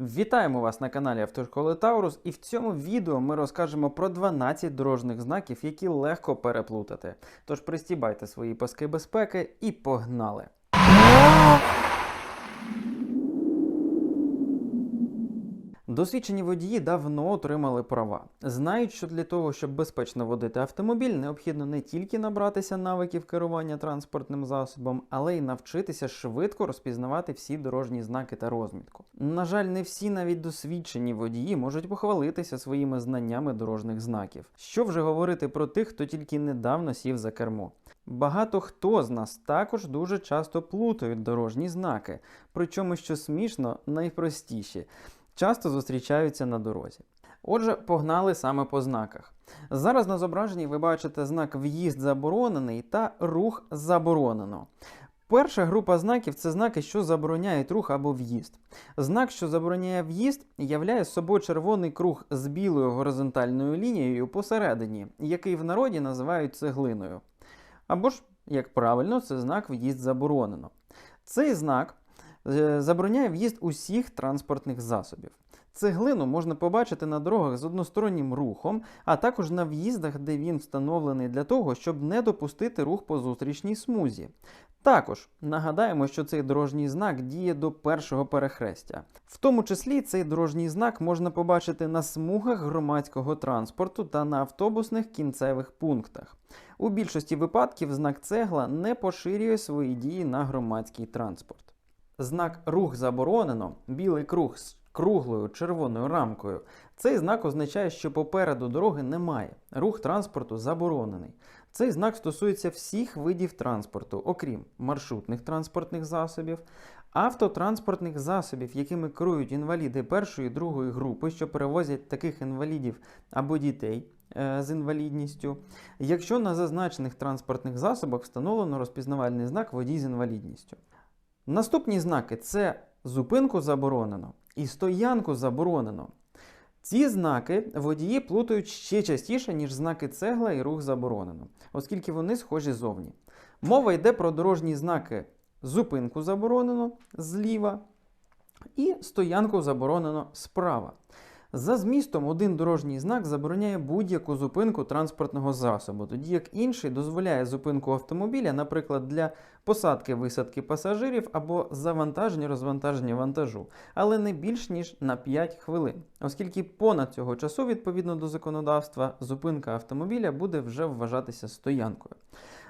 Вітаємо вас на каналі Автошколи Таурус, і в цьому відео ми розкажемо про 12 дорожніх знаків, які легко переплутати. Тож пристібайте свої паски безпеки і погнали! Досвідчені водії давно отримали права. Знають, що для того, щоб безпечно водити автомобіль, необхідно не тільки набратися навиків керування транспортним засобом, але й навчитися швидко розпізнавати всі дорожні знаки та розмітку. На жаль, не всі навіть досвідчені водії можуть похвалитися своїми знаннями дорожніх знаків. Що вже говорити про тих, хто тільки недавно сів за кермо. Багато хто з нас також дуже часто плутають дорожні знаки, причому, що смішно, найпростіші часто зустрічаються на дорозі. Отже, погнали саме по знаках. Зараз на зображенні ви бачите знак в'їзд заборонений та рух заборонено. Перша група знаків це знаки, що забороняють рух або в'їзд. Знак, що забороняє в'їзд, являє собою червоний круг з білою горизонтальною лінією посередині, який в народі називають цеглиною. Або ж, як правильно, це знак в'їзд заборонено. Цей знак забороняє в'їзд усіх транспортних засобів. Цеглину можна побачити на дорогах з одностороннім рухом, а також на в'їздах, де він встановлений для того, щоб не допустити рух по зустрічній смузі. Також нагадаємо, що цей дорожній знак діє до першого перехрестя. В тому числі цей дорожній знак можна побачити на смугах громадського транспорту та на автобусних кінцевих пунктах. У більшості випадків знак цегла не поширює свої дії на громадський транспорт. Знак рух заборонено, білий круг з круглою червоною рамкою. Цей знак означає, що попереду дороги немає. Рух транспорту заборонений. Цей знак стосується всіх видів транспорту, окрім маршрутних транспортних засобів, автотранспортних засобів, якими керують інваліди першої і другої групи, що перевозять таких інвалідів або дітей е, з інвалідністю. Якщо на зазначених транспортних засобах встановлено розпізнавальний знак водій з інвалідністю. Наступні знаки це зупинку заборонено і стоянку заборонено. Ці знаки водії плутають ще частіше, ніж знаки цегла і рух заборонено, оскільки вони схожі зовні. Мова йде про дорожні знаки зупинку заборонено зліва і стоянку заборонено справа. За змістом, один дорожній знак забороняє будь-яку зупинку транспортного засобу, тоді як інший дозволяє зупинку автомобіля, наприклад, для посадки висадки пасажирів або завантаження розвантаження вантажу, але не більш ніж на 5 хвилин, оскільки понад цього часу, відповідно до законодавства, зупинка автомобіля буде вже вважатися стоянкою.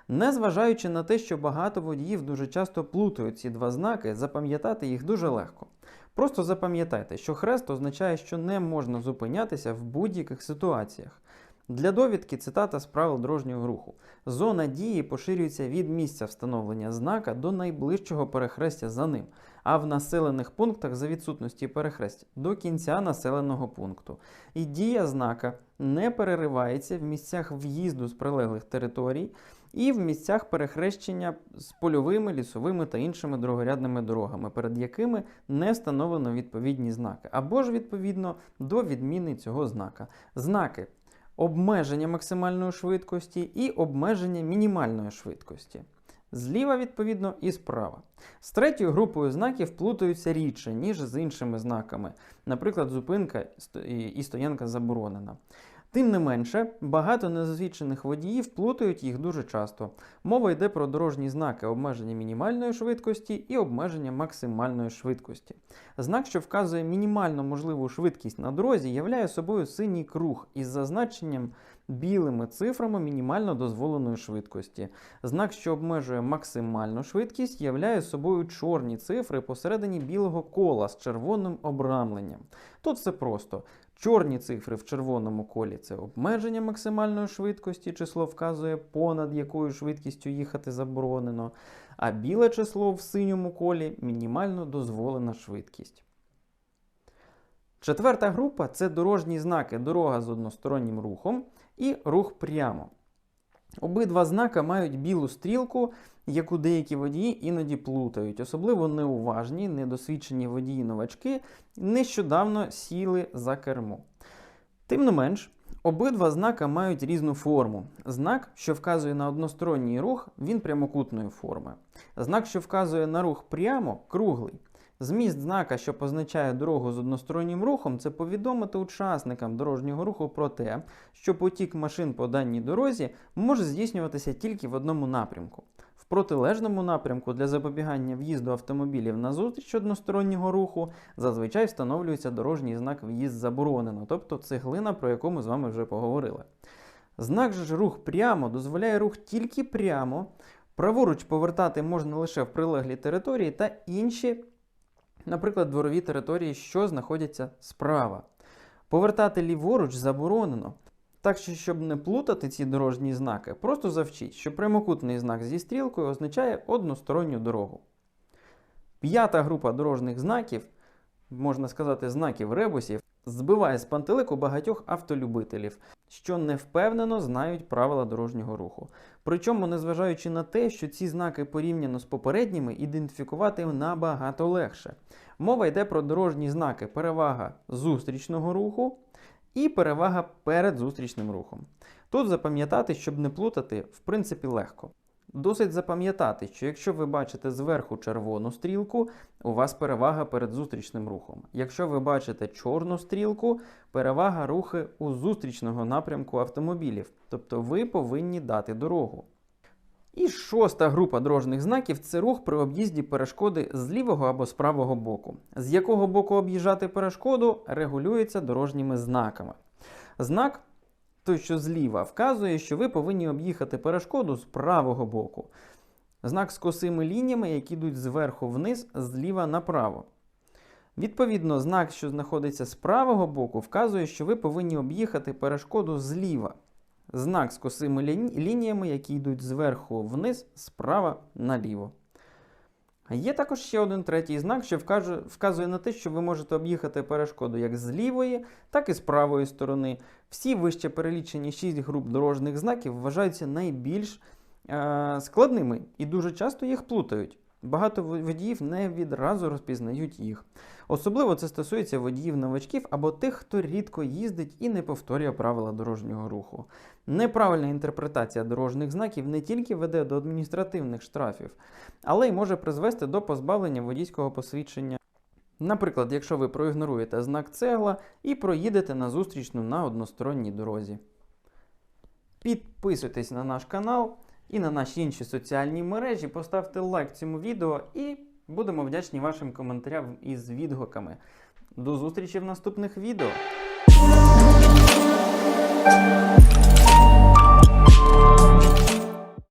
Незважаючи на те, що багато водіїв дуже часто плутають ці два знаки, запам'ятати їх дуже легко. Просто запам'ятайте, що хрест означає, що не можна зупинятися в будь-яких ситуаціях. Для довідки цитата з правил дорожнього руху. Зона дії поширюється від місця встановлення знака до найближчого перехрестя за ним, а в населених пунктах за відсутності перехрестя до кінця населеного пункту. І дія знака не переривається в місцях в'їзду з прилеглих територій і в місцях перехрещення з польовими, лісовими та іншими дорогорядними дорогами, перед якими не встановлено відповідні знаки, або ж відповідно до відміни цього знака. Знаки обмеження максимальної швидкості і обмеження мінімальної швидкості. Зліва, відповідно, і справа. З третьою групою знаків плутаються рідше, ніж з іншими знаками, наприклад, зупинка і стоянка заборонена. Тим не менше, багато незасвідчених водіїв плутають їх дуже часто. Мова йде про дорожні знаки обмеження мінімальної швидкості і обмеження максимальної швидкості. Знак, що вказує мінімально можливу швидкість на дорозі, являє собою синій круг із зазначенням білими цифрами мінімально дозволеної швидкості. Знак, що обмежує максимальну швидкість, являє собою чорні цифри посередині білого кола з червоним обрамленням. Тут все просто. Чорні цифри в червоному колі це обмеження максимальної швидкості, число вказує, понад якою швидкістю їхати заборонено, а біле число в синьому колі мінімально дозволена швидкість. Четверта група це дорожні знаки дорога з одностороннім рухом і рух прямо. Обидва знака мають білу стрілку, яку деякі водії іноді плутають, особливо неуважні, недосвідчені водії-новачки нещодавно сіли за кермо. Тим не менш, обидва знака мають різну форму. Знак, що вказує на односторонній рух, він прямокутної форми. Знак, що вказує на рух прямо, круглий. Зміст знака, що позначає дорогу з одностороннім рухом, це повідомити учасникам дорожнього руху про те, що потік машин по даній дорозі може здійснюватися тільки в одному напрямку. В протилежному напрямку для запобігання в'їзду автомобілів на зустріч одностороннього руху зазвичай встановлюється дорожній знак в'їзд заборонено, тобто цеглина, про яку ми з вами вже поговорили. Знак же ж рух прямо дозволяє рух тільки прямо. Праворуч повертати можна лише в прилеглі території та інші, наприклад, дворові території, що знаходяться справа. Повертати ліворуч заборонено. Так що, щоб не плутати ці дорожні знаки, просто завчіть, що прямокутний знак зі стрілкою означає односторонню дорогу. П'ята група дорожніх знаків, можна сказати, знаків ребусів, збиває з пантелику багатьох автолюбителів, що невпевнено знають правила дорожнього руху. Причому, незважаючи на те, що ці знаки порівняно з попередніми ідентифікувати набагато легше. Мова йде про дорожні знаки перевага зустрічного руху і перевага перед зустрічним рухом. Тут запам'ятати, щоб не плутати, в принципі, легко. Досить запам'ятати, що якщо ви бачите зверху червону стрілку, у вас перевага перед зустрічним рухом. Якщо ви бачите чорну стрілку, перевага рухи у зустрічного напрямку автомобілів, тобто ви повинні дати дорогу. І шоста група дорожніх знаків це рух при об'їзді перешкоди з лівого або з правого боку. З якого боку об'їжджати перешкоду регулюється дорожніми знаками. Знак, той, що зліва, вказує, що ви повинні об'їхати перешкоду з правого боку. Знак з косими лініями, які йдуть зверху вниз, зліва направо. Відповідно, знак, що знаходиться з правого боку, вказує, що ви повинні об'їхати перешкоду зліва. Знак з косими лініями, які йдуть зверху вниз, справа наліво. Є також ще один третій знак, що вказує на те, що ви можете об'їхати перешкоду як з лівої, так і з правої сторони. Всі вище перелічені 6 груп дорожніх знаків вважаються найбільш е, складними і дуже часто їх плутають. Багато водіїв не відразу розпізнають їх. Особливо це стосується водіїв-новачків або тих, хто рідко їздить і не повторює правила дорожнього руху. Неправильна інтерпретація дорожніх знаків не тільки веде до адміністративних штрафів, але й може призвести до позбавлення водійського посвідчення. Наприклад, якщо ви проігноруєте знак цегла і проїдете на зустрічну на односторонній дорозі. Підписуйтесь на наш канал і на наші інші соціальні мережі, поставте лайк цьому відео і будемо вдячні вашим коментарям із відгуками. До зустрічі в наступних відео!